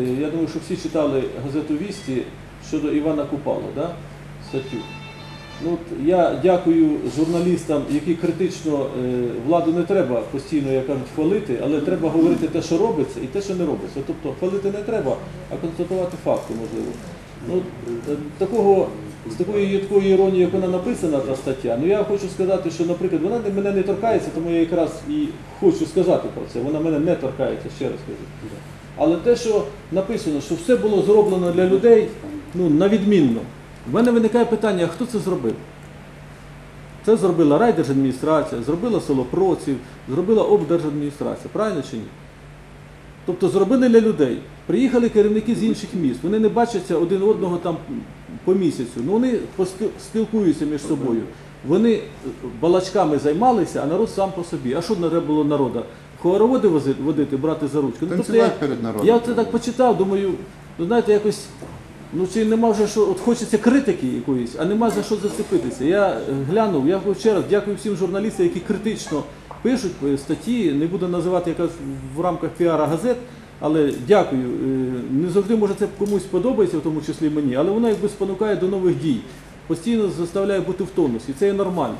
Е, Я думаю, що всі читали газету Вісті щодо Івана Купала, да? статтю. Ну, от я дякую журналістам, які критично е, владу не треба постійно, кажуть, хвалити, але треба говорити те, що робиться, і те, що не робиться. Тобто хвалити не треба, а констатувати факти можливо. Ну, е, такого, з такої їдкої іронії, як вона написана, та стаття, ну я хочу сказати, що, наприклад, вона мене не торкається, тому я якраз і хочу сказати про це. Вона мене не торкається, ще раз кажу. Але те, що написано, що все було зроблено для людей, ну, на відмінно. В мене виникає питання, хто це зробив? Це зробила райдержадміністрація, зробила село Проців, зробила облдержадміністрація, правильно чи ні? Тобто зробили для людей. Приїхали керівники з інших міст, вони не бачаться один одного там по місяцю, ну вони спілкуються між собою. Вони балачками займалися, а народ сам по собі. А що треба було народу? Хороводи водити, брати за ручку. Ну, тобто я, перед народом. я це так почитав, думаю, ну знаєте, якось, ну чи нема вже що, от хочеться критики якоїсь, а нема за що зацепитися. Я е, глянув, я говорю ще раз дякую всім журналістам, які критично пишуть е, статті, не буду називати якраз в рамках піара газет, але дякую. Е, Не завжди може це комусь подобається, в тому числі мені, але воно якби спонукає до нових дій. Постійно заставляє бути в тонусі, це є нормально.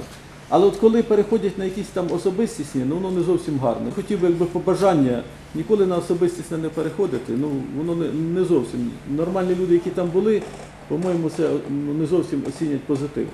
Але от коли переходять на якісь там особистісні, ну воно не зовсім гарно. Хотів би якби побажання ніколи на особистісне не переходити, ну воно не, не зовсім. Нормальні люди, які там були, по-моєму, це ну, не зовсім оцінять позитив.